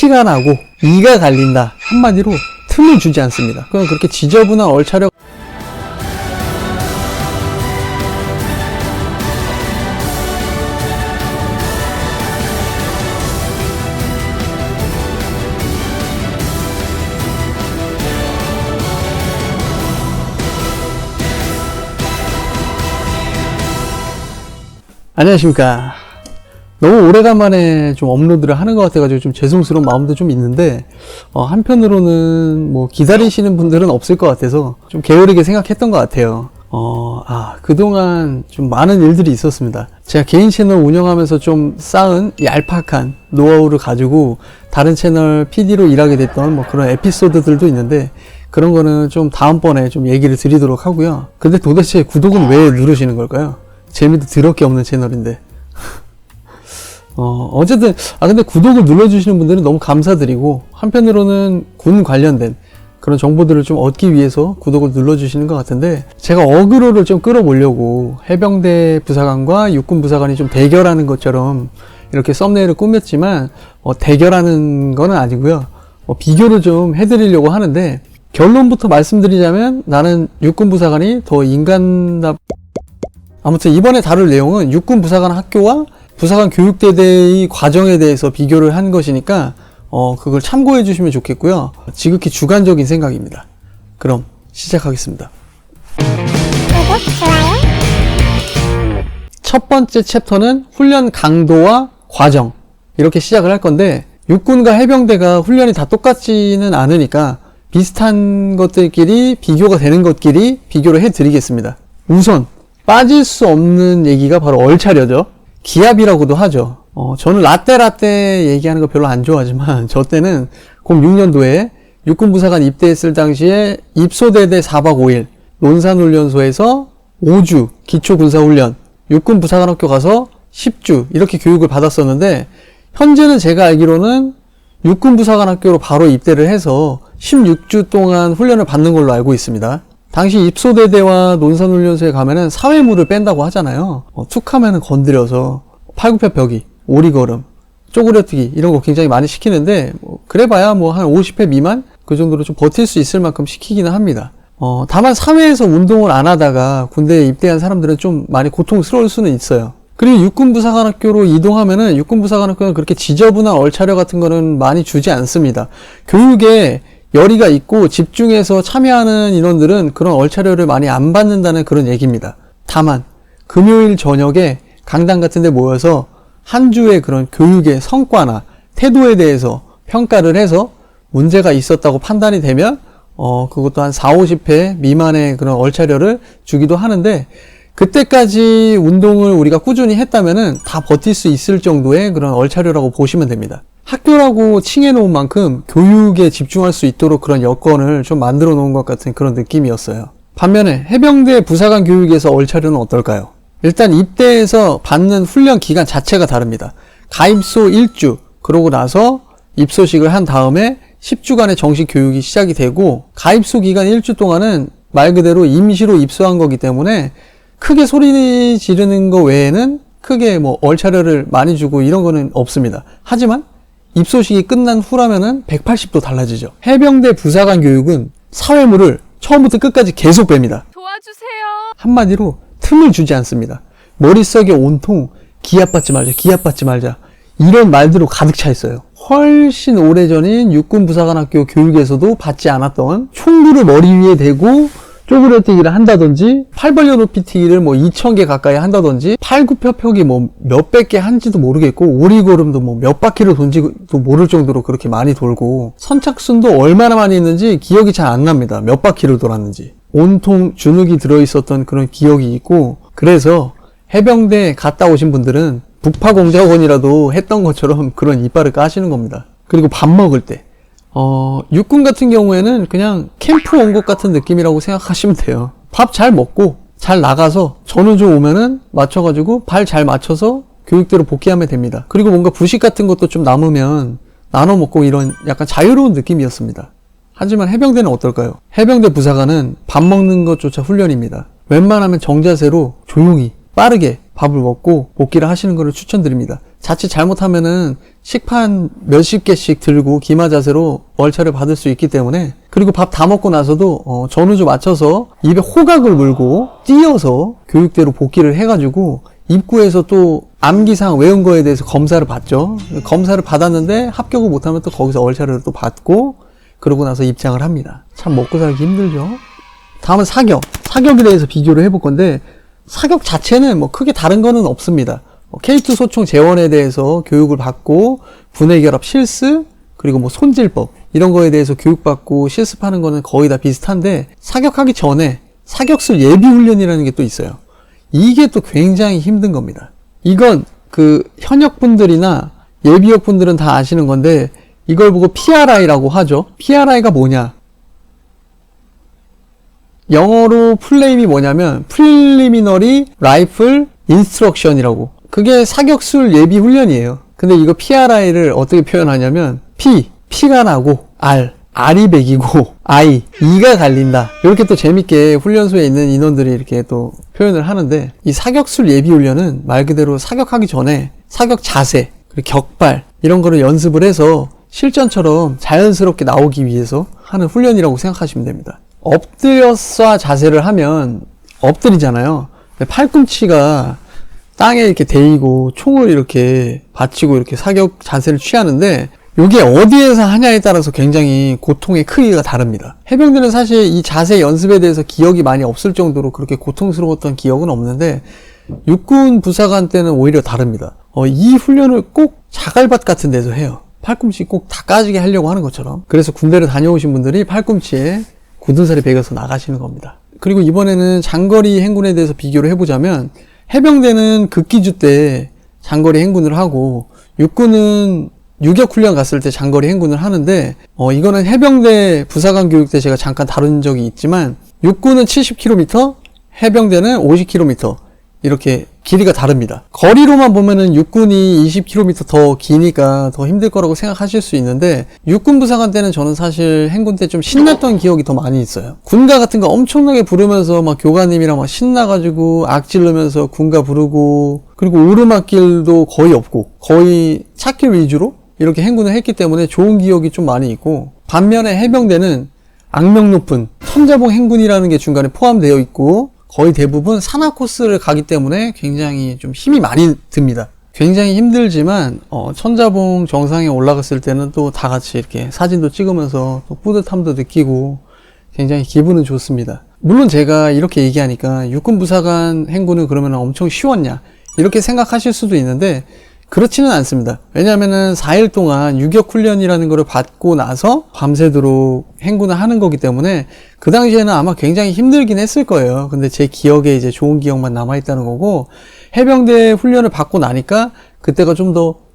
티가 나고 이가 갈린다 한마디로 틈을 주지 않습니다. 그건 그렇게 지저분한 얼차려 안녕하십니까. 너무 오래간만에 좀 업로드를 하는 것 같아가지고 좀 죄송스러운 마음도 좀 있는데, 어, 한편으로는 뭐 기다리시는 분들은 없을 것 같아서 좀 게으르게 생각했던 것 같아요. 어, 아, 그동안 좀 많은 일들이 있었습니다. 제가 개인 채널 운영하면서 좀 쌓은 얄팍한 노하우를 가지고 다른 채널 PD로 일하게 됐던 뭐 그런 에피소드들도 있는데, 그런 거는 좀 다음번에 좀 얘기를 드리도록 하고요. 근데 도대체 구독은 왜 누르시는 걸까요? 재미도 더럽게 없는 채널인데. 어, 어쨌든, 아, 근데 구독을 눌러주시는 분들은 너무 감사드리고, 한편으로는 군 관련된 그런 정보들을 좀 얻기 위해서 구독을 눌러주시는 것 같은데, 제가 어그로를 좀 끌어보려고 해병대 부사관과 육군 부사관이 좀 대결하는 것처럼 이렇게 썸네일을 꾸몄지만, 어, 대결하는 건 아니고요. 어, 비교를 좀 해드리려고 하는데, 결론부터 말씀드리자면 나는 육군 부사관이 더 인간답, 아무튼 이번에 다룰 내용은 육군 부사관 학교와 부사관 교육대대의 과정에 대해서 비교를 한 것이니까 어 그걸 참고해 주시면 좋겠고요. 지극히 주관적인 생각입니다. 그럼 시작하겠습니다. 구독, 좋아요, 첫 번째 챕터는 훈련 강도와 과정 이렇게 시작을 할 건데 육군과 해병대가 훈련이 다 똑같지는 않으니까 비슷한 것들끼리 비교가 되는 것끼리 비교를 해드리겠습니다. 우선 빠질 수 없는 얘기가 바로 얼차려죠. 기압이라고도 하죠. 어, 저는 라떼 라떼 얘기하는 거 별로 안 좋아하지만 저 때는 06년도에 육군부사관 입대했을 당시에 입소대대 4박 5일 논산훈련소에서 5주 기초군사훈련 육군부사관학교 가서 10주 이렇게 교육을 받았었는데 현재는 제가 알기로는 육군부사관학교로 바로 입대를 해서 16주 동안 훈련을 받는 걸로 알고 있습니다. 당시 입소대대와 논산훈련소에 가면은 사회물을 뺀다고 하잖아요. 어, 툭 하면은 건드려서 팔굽혀 펴기, 오리걸음, 쪼그려뜨기 이런 거 굉장히 많이 시키는데 뭐 그래봐야 뭐 한 50회 미만 그 정도로 좀 버틸 수 있을 만큼 시키기는 합니다. 어, 다만 사회에서 운동을 안 하다가 군대에 입대한 사람들은 좀 많이 고통스러울 수는 있어요. 그리고 육군부사관학교로 이동하면은 육군부사관학교는 그렇게 지저분한 얼차려 같은 거는 많이 주지 않습니다. 교육에 열의가 있고 집중해서 참여하는 인원들은 그런 얼차려를 많이 안 받는다는 그런 얘기입니다. 다만 금요일 저녁에 강당 같은 데 모여서 한 주의 그런 교육의 성과나 태도에 대해서 평가를 해서 문제가 있었다고 판단이 되면 어 그것도 한 4, 50회 미만의 그런 얼차려를 주기도 하는데 그때까지 운동을 우리가 꾸준히 했다면은 다 버틸 수 있을 정도의 그런 얼차려라고 보시면 됩니다. 학교라고 칭해 놓은 만큼 교육에 집중할 수 있도록 그런 여건을 좀 만들어 놓은 것 같은 그런 느낌이었어요. 반면에 해병대 부사관 교육에서 얼차려는 어떨까요? 일단 입대에서 받는 훈련 기간 자체가 다릅니다. 가입소 1주, 그러고 나서 입소식을 한 다음에 10주간의 정식 교육이 시작이 되고 가입소 기간 1주 동안은 말 그대로 임시로 입소한 거기 때문에 크게 소리 지르는 거 외에는 크게 뭐 얼차려를 많이 주고 이런 거는 없습니다. 하지만 입소식이 끝난 후라면은 180도 달라지죠. 해병대 부사관 교육은 사회물을 처음부터 끝까지 계속 뺍니다. 도와주세요. 한마디로 틈을 주지 않습니다. 머릿속에 온통 기합받지 말자, 기합받지 말자. 이런 말들로 가득 차 있어요. 훨씬 오래전인 육군 부사관학교 교육에서도 받지 않았던 총구를 머리 위에 대고 쪼그려뛰기를 한다든지 팔 벌려 높이 뛰기를 뭐 2,000개 가까이 한다든지 팔굽혀펴기 뭐 몇백 개 한지도 모르겠고 오리걸음도 뭐 몇 바퀴를 돈지도 모를 정도로 그렇게 많이 돌고 선착순도 얼마나 많이 했는지 기억이 잘 안 납니다. 몇 바퀴를 돌았는지. 온통 주눅이 들어있었던 그런 기억이 있고 그래서 해병대 갔다 오신 분들은 북파공작원이라도 했던 것처럼 그런 이빨을 까시는 겁니다. 그리고 밥 먹을 때 어, 육군 같은 경우에는 그냥 캠프 온 것 같은 느낌이라고 생각하시면 돼요. 밥 잘 먹고 잘 나가서 전우조 오면은 맞춰가지고 발 잘 맞춰서 교육대로 복귀하면 됩니다. 그리고 뭔가 부식 같은 것도 좀 남으면 나눠 먹고 이런 약간 자유로운 느낌이었습니다. 하지만 해병대는 어떨까요? 해병대 부사관은 밥 먹는 것조차 훈련입니다. 웬만하면 정자세로 조용히 빠르게 밥을 먹고 복귀를 하시는 것을 추천드립니다. 자칫 잘못하면은 식판 몇십 개씩 들고 기마 자세로 월차를 받을 수 있기 때문에 그리고 밥 다 먹고 나서도 어, 전우조 맞춰서 입에 호각을 물고 뛰어서 교육대로 복귀를 해가지고 입구에서 또 암기상 외운 거에 대해서 검사를 받죠. 검사를 받았는데 합격을 못하면 또 거기서 월차를 또 받고 그러고 나서 입장을 합니다. 참 먹고 살기 힘들죠. 다음은 사격. 사격에 대해서 비교를 해볼 건데 사격 자체는 뭐 크게 다른 거는 없습니다. 뭐 K2 소총 재원에 대해서 교육을 받고 분해 결합 실습 그리고 뭐 손질법 이런 거에 대해서 교육받고 실습하는 거는 거의 다 비슷한데 사격하기 전에 사격술 예비 훈련이라는 게 또 있어요. 이게 또 굉장히 힘든 겁니다. 이건 그 현역 분들이나 예비역 분들은 다 아시는 건데 이걸 보고 PRI라고 하죠. PRI가 뭐냐? 영어로 플레임이 뭐냐면 Preliminary Rifle Instruction이라고. 그게 사격술 예비 훈련이에요. 근데 이거 PRI를 어떻게 표현하냐면 P, P가 나고 R, R이 백이고 I, E가 갈린다. 이렇게 또 재밌게 훈련소에 있는 인원들이 이렇게 또 표현을 하는데 이 사격술 예비 훈련은 말 그대로 사격하기 전에 사격 자세, 그리고 격발 이런 거를 연습을 해서 실전처럼 자연스럽게 나오기 위해서 하는 훈련이라고 생각하시면 됩니다. 엎드려 쏴 자세를 하면 엎드리잖아요. 팔꿈치가 땅에 이렇게 대이고 총을 이렇게 받치고 이렇게 사격 자세를 취하는데 이게 어디에서 하냐에 따라서 굉장히 고통의 크기가 다릅니다. 해병대는 사실 이 자세 연습에 대해서 기억이 많이 없을 정도로 그렇게 고통스러웠던 기억은 없는데 육군 부사관 때는 오히려 다릅니다. 어, 이 훈련을 꼭 자갈밭 같은 데서 해요. 팔꿈치 꼭 다 까지게 하려고 하는 것처럼. 그래서 군대를 다녀오신 분들이 팔꿈치에 굳은 살이 배겨서 나가시는 겁니다. 그리고 이번에는 장거리 행군에 대해서 비교를 해보자면 해병대는 극기주 때 장거리 행군을 하고 육군은 유격 훈련 갔을 때 장거리 행군을 하는데 어 이거는 해병대 부사관 교육 때 제가 잠깐 다룬 적이 있지만 육군은 70km, 해병대는 50km 이렇게 길이가 다릅니다. 거리로만 보면은 육군이 20km 더 기니까 더 힘들 거라고 생각하실 수 있는데 육군 부사관 때는 저는 사실 행군 때 좀 신났던 기억이 더 많이 있어요. 군가 같은 거 엄청나게 부르면서 막 교관님이랑 막 신나가지고 악질르면서 군가 부르고 그리고 오르막길도 거의 없고 거의 찾길 위주로 이렇게 행군을 했기 때문에 좋은 기억이 좀 많이 있고 반면에 해병대는 악명 높은 천자봉 행군이라는 게 중간에 포함되어 있고 거의 대부분 산악 코스를 가기 때문에 굉장히 좀 힘이 많이 듭니다. 굉장히 힘들지만 어, 천자봉 정상에 올라갔을 때는 또 다 같이 이렇게 사진도 찍으면서 또 뿌듯함도 느끼고 굉장히 기분은 좋습니다. 물론 제가 이렇게 얘기하니까 육군 부사관 행군은 그러면 엄청 쉬웠냐 이렇게 생각하실 수도 있는데 그렇지는 않습니다. 왜냐하면은 4일 동안 유격 훈련이라는 거를 받고 나서 밤새도록 행군을 하는 거기 때문에 그 당시에는 아마 굉장히 힘들긴 했을 거예요. 근데 제 기억에 이제 좋은 기억만 남아 있다는 거고 해병대 훈련을 받고 나니까 그때가 좀 더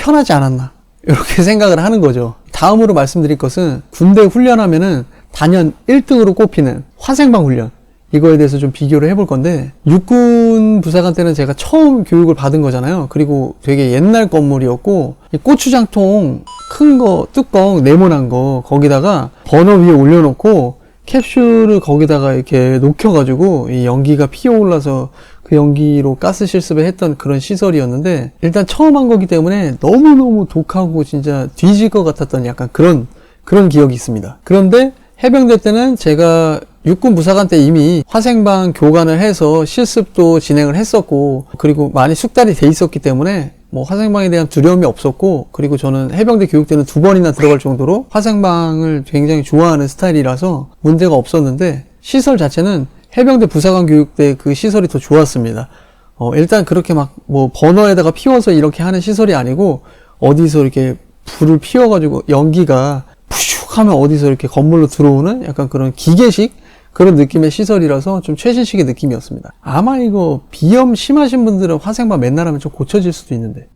편하지 않았나. 이렇게 생각을 하는 거죠. 다음으로 말씀드릴 것은 군대 훈련하면은 단연 1등으로 꼽히는 화생방 훈련. 이거에 대해서 좀 비교를 해볼 건데 육군 부사관 때는 제가 처음 교육을 받은 거잖아요. 그리고 되게 옛날 건물이었고 이 고추장통 큰 거 뚜껑 네모난 거 거기다가 버너 위에 올려놓고 캡슐을 거기다가 이렇게 녹여가지고 이 연기가 피어올라서 그 연기로 가스 실습을 했던 그런 시설이었는데 일단 처음 한 거기 때문에 너무너무 독하고 진짜 뒤질 것 같았던 약간 그런 그런 기억이 있습니다. 그런데 해병대 때는 제가 육군 부사관 때 이미 화생방 교관을 해서 실습도 진행을 했었고 그리고 많이 숙달이 돼 있었기 때문에 뭐 화생방에 대한 두려움이 없었고 그리고 저는 해병대 교육 때는 두 번이나 들어갈 정도로 화생방을 굉장히 좋아하는 스타일이라서 문제가 없었는데 시설 자체는 해병대 부사관 교육 때그 시설이 더 좋았습니다. 어, 일단 그렇게 막 뭐 버너에다가 피워서 이렇게 하는 시설이 아니고 어디서 이렇게 불을 피워가지고 연기가 푸슉 하면 어디서 이렇게 건물로 들어오는 약간 그런 기계식 그런 느낌의 시설이라서 좀 최신식의 느낌이었습니다. 아마 이거 비염 심하신 분들은 화생방 맨날 하면 좀 고쳐질 수도 있는데.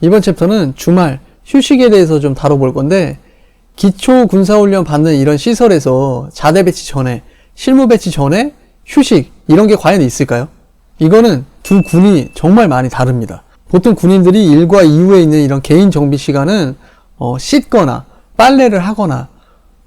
이번 챕터는 주말 휴식에 대해서 좀 다뤄볼 건데 기초 군사훈련 받는 이런 시설에서 자대 배치 전에 실무 배치 전에 휴식 이런 게 과연 있을까요? 이거는 두 군이 정말 많이 다릅니다. 보통 군인들이 일과 이후에 있는 이런 개인 정비 시간은 어, 씻거나 빨래를 하거나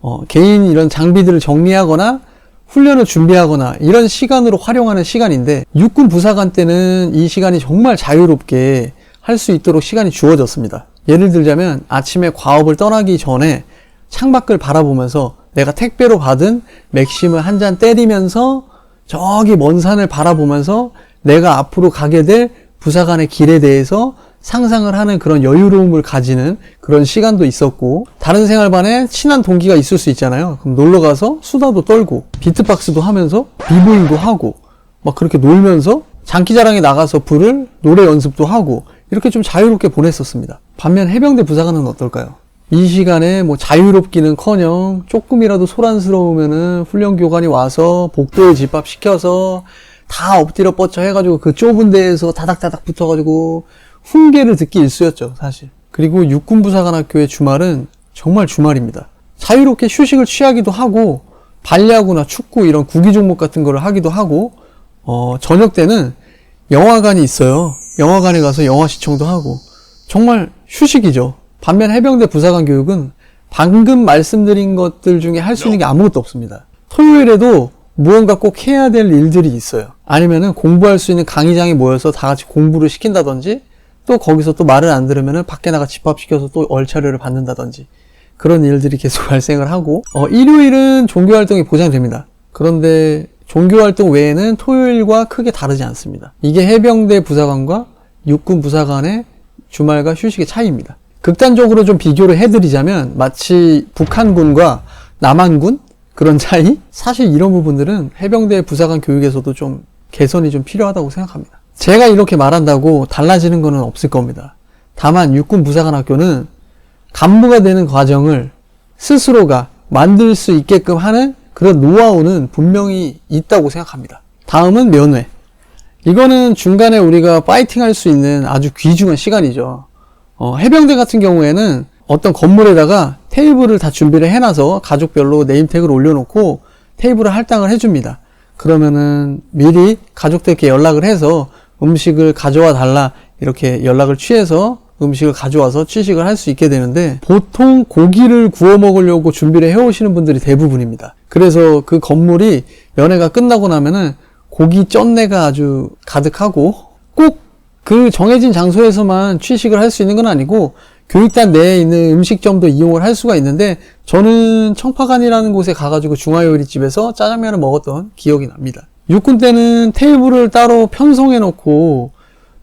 어, 개인 이런 장비들을 정리하거나 훈련을 준비하거나 이런 시간으로 활용하는 시간인데 육군 부사관 때는 이 시간이 정말 자유롭게 할 수 있도록 시간이 주어졌습니다. 예를 들자면 아침에 과업을 떠나기 전에 창밖을 바라보면서 내가 택배로 받은 맥심을 한 잔 때리면서 저기 먼 산을 바라보면서 내가 앞으로 가게 될 부사관의 길에 대해서 상상을 하는 그런 여유로움을 가지는 그런 시간도 있었고 다른 생활반에 친한 동기가 있을 수 있잖아요. 그럼 놀러 가서 수다도 떨고 비트박스도 하면서 비보잉도 하고 막 그렇게 놀면서 장기자랑에 나가서 부를 노래 연습도 하고 이렇게 좀 자유롭게 보냈었습니다. 반면 해병대 부사관은 어떨까요? 이 시간에 뭐 자유롭기는 커녕 조금이라도 소란스러우면은 훈련 교관이 와서 복도에 집합 시켜서 다 엎드려 뻗쳐 해가지고 그 좁은 데에서 다닥다닥 붙어가지고 훈계를 듣기 일쑤였죠 사실. 그리고 육군부사관학교의 주말은 정말 주말입니다. 자유롭게 휴식을 취하기도 하고 발야구나 축구 이런 구기 종목 같은 거를 하기도 하고 어, 저녁 때는 영화관이 있어요. 영화관에 가서 영화 시청도 하고 정말 휴식이죠. 반면 해병대 부사관 교육은 방금 말씀드린 것들 중에 할 수 있는 게 아무것도 없습니다. 토요일에도 무언가 꼭 해야 될 일들이 있어요. 아니면은 공부할 수 있는 강의장이 모여서 다 같이 공부를 시킨다든지 또 거기서 또 말을 안 들으면은 밖에 나가 집합시켜서 또 얼차려를 받는다든지 그런 일들이 계속 발생을 하고 어, 일요일은 종교 활동이 보장됩니다. 그런데 종교 활동 외에는 토요일과 크게 다르지 않습니다. 이게 해병대 부사관과 육군 부사관의 주말과 휴식의 차이입니다. 극단적으로 좀 비교를 해드리자면 마치 북한군과 남한군 그런 차이? 사실 이런 부분들은 해병대 부사관 교육에서도 좀 개선이 좀 필요하다고 생각합니다. 제가 이렇게 말한다고 달라지는 것은 없을 겁니다. 다만 육군 부사관 학교는 간부가 되는 과정을 스스로가 만들 수 있게끔 하는 그런 노하우는 분명히 있다고 생각합니다. 다음은 면회. 이거는 중간에 우리가 파이팅 할 수 있는 아주 귀중한 시간이죠. 어, 해병대 같은 경우에는 어떤 건물에다가 테이블을 다 준비를 해놔서 가족별로 네임택을 올려놓고 테이블을 할당을 해줍니다. 그러면은 미리 가족들께 연락을 해서 음식을 가져와 달라 이렇게 연락을 취해서 음식을 가져와서 취식을 할 수 있게 되는데 보통 고기를 구워 먹으려고 준비를 해오시는 분들이 대부분입니다. 그래서 그 건물이 연애가 끝나고 나면은 고기 쩐내가 아주 가득하고 꼭 그 정해진 장소에서만 취식을 할 수 있는 건 아니고 교육단 내에 있는 음식점도 이용을 할 수가 있는데 저는 청파관이라는 곳에 가가지고 중화요리집에서 짜장면을 먹었던 기억이 납니다. 육군 때는 테이블을 따로 편성해 놓고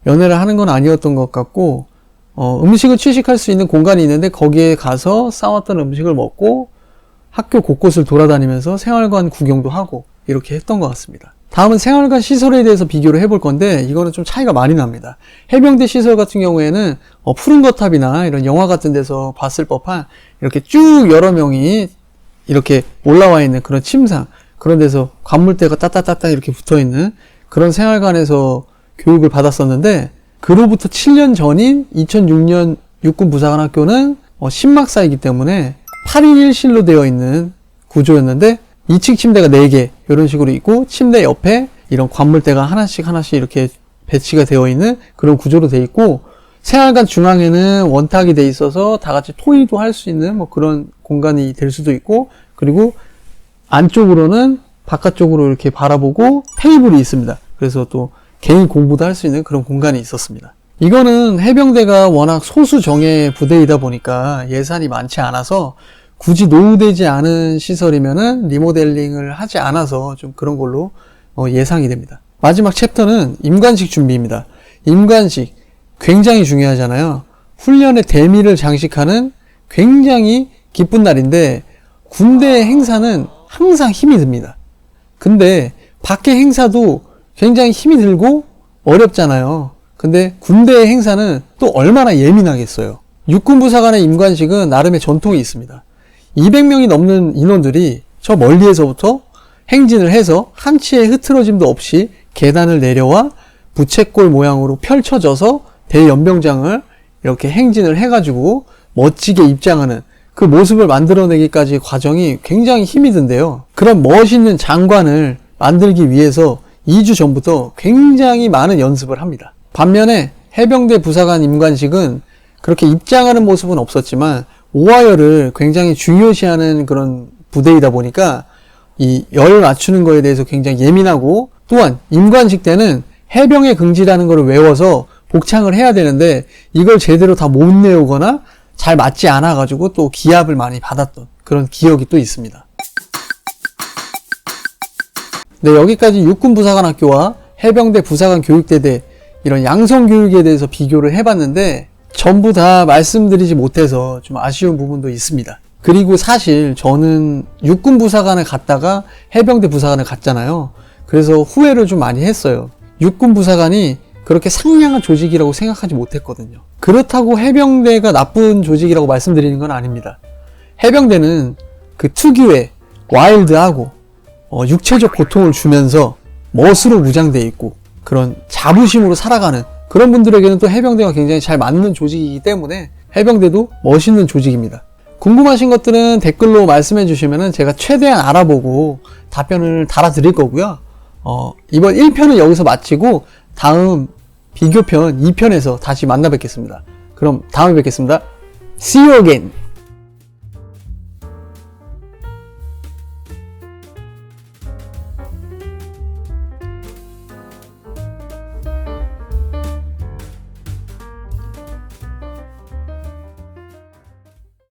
연애를 하는 건 아니었던 것 같고 어, 음식을 취식할 수 있는 공간이 있는데 거기에 가서 싸웠던 음식을 먹고 학교 곳곳을 돌아다니면서 생활관 구경도 하고 이렇게 했던 것 같습니다. 다음은 생활관 시설에 대해서 비교를 해볼 건데 이거는 좀 차이가 많이 납니다. 해병대 시설 같은 경우에는 어, 푸른 거탑이나 이런 영화 같은 데서 봤을 법한 이렇게 쭉 여러 명이 이렇게 올라와 있는 그런 침상 그런 데서 관물대가 따따따따 이렇게 붙어 있는 그런 생활관에서 교육을 받았었는데 그로부터 7년 전인 2006년 육군 부사관 학교는 어, 신막사이기 때문에 8인 1실로 되어 있는 구조였는데 2층 침대가 4개 이런 식으로 있고 침대 옆에 이런 관물대가 하나씩 하나씩 이렇게 배치가 되어 있는 그런 구조로 되어 있고 생활관 중앙에는 원탁이 돼 있어서 다 같이 토의도 할 수 있는 뭐 그런 공간이 될 수도 있고 그리고 안쪽으로는 바깥쪽으로 이렇게 바라보고 테이블이 있습니다. 그래서 또 개인 공부도 할 수 있는 그런 공간이 있었습니다. 이거는 해병대가 워낙 소수 정예 부대이다 보니까 예산이 많지 않아서 굳이 노후되지 않은 시설이면은 리모델링을 하지 않아서 좀 그런 걸로 어, 예상이 됩니다. 마지막 챕터는 임관식 준비입니다. 임관식 굉장히 중요하잖아요. 훈련의 대미를 장식하는 굉장히 기쁜 날인데 군대 행사는 항상 힘이 듭니다. 근데 밖에 행사도 굉장히 힘이 들고 어렵잖아요. 근데 군대의 행사는 또 얼마나 예민하겠어요. 육군부사관의 임관식은 나름의 전통이 있습니다. 200명이 넘는 인원들이 저 멀리에서부터 행진을 해서 한치의 흐트러짐도 없이 계단을 내려와 부채꼴 모양으로 펼쳐져서 대연병장을 이렇게 행진을 해가지고 멋지게 입장하는 그 모습을 만들어내기까지 과정이 굉장히 힘이 든데요. 그런 멋있는 장관을 만들기 위해서 2주 전부터 굉장히 많은 연습을 합니다. 반면에 해병대 부사관 임관식은 그렇게 입장하는 모습은 없었지만 오하열을 굉장히 중요시하는 그런 부대이다 보니까 이 열 맞추는 거에 대해서 굉장히 예민하고 또한 임관식 때는 해병의 긍지라는 것을 외워서 복창을 해야 되는데 이걸 제대로 다 못 내오거나 잘 맞지 않아 가지고 또 기합을 많이 받았던 그런 기억이 또 있습니다. 네, 여기까지 육군 부사관학교와 해병대 부사관 교육대대 이런 양성 교육에 대해서 비교를 해봤는데 전부 다 말씀드리지 못해서 좀 아쉬운 부분도 있습니다. 그리고 사실 저는 육군 부사관을 갔다가 해병대 부사관을 갔잖아요. 그래서 후회를 좀 많이 했어요. 육군 부사관이 그렇게 상냥한 조직이라고 생각하지 못했거든요. 그렇다고 해병대가 나쁜 조직이라고 말씀드리는 건 아닙니다. 해병대는 그 특유의 와일드하고 어, 육체적 고통을 주면서 멋으로 무장돼 있고 그런 자부심으로 살아가는 그런 분들에게는 또 해병대가 굉장히 잘 맞는 조직이기 때문에 해병대도 멋있는 조직입니다. 궁금하신 것들은 댓글로 말씀해 주시면 제가 최대한 알아보고 답변을 달아드릴 거고요. 어, 이번 1편은 여기서 마치고 다음 비교편 2편에서 다시 만나 뵙겠습니다. 그럼 다음에 뵙겠습니다. See you again!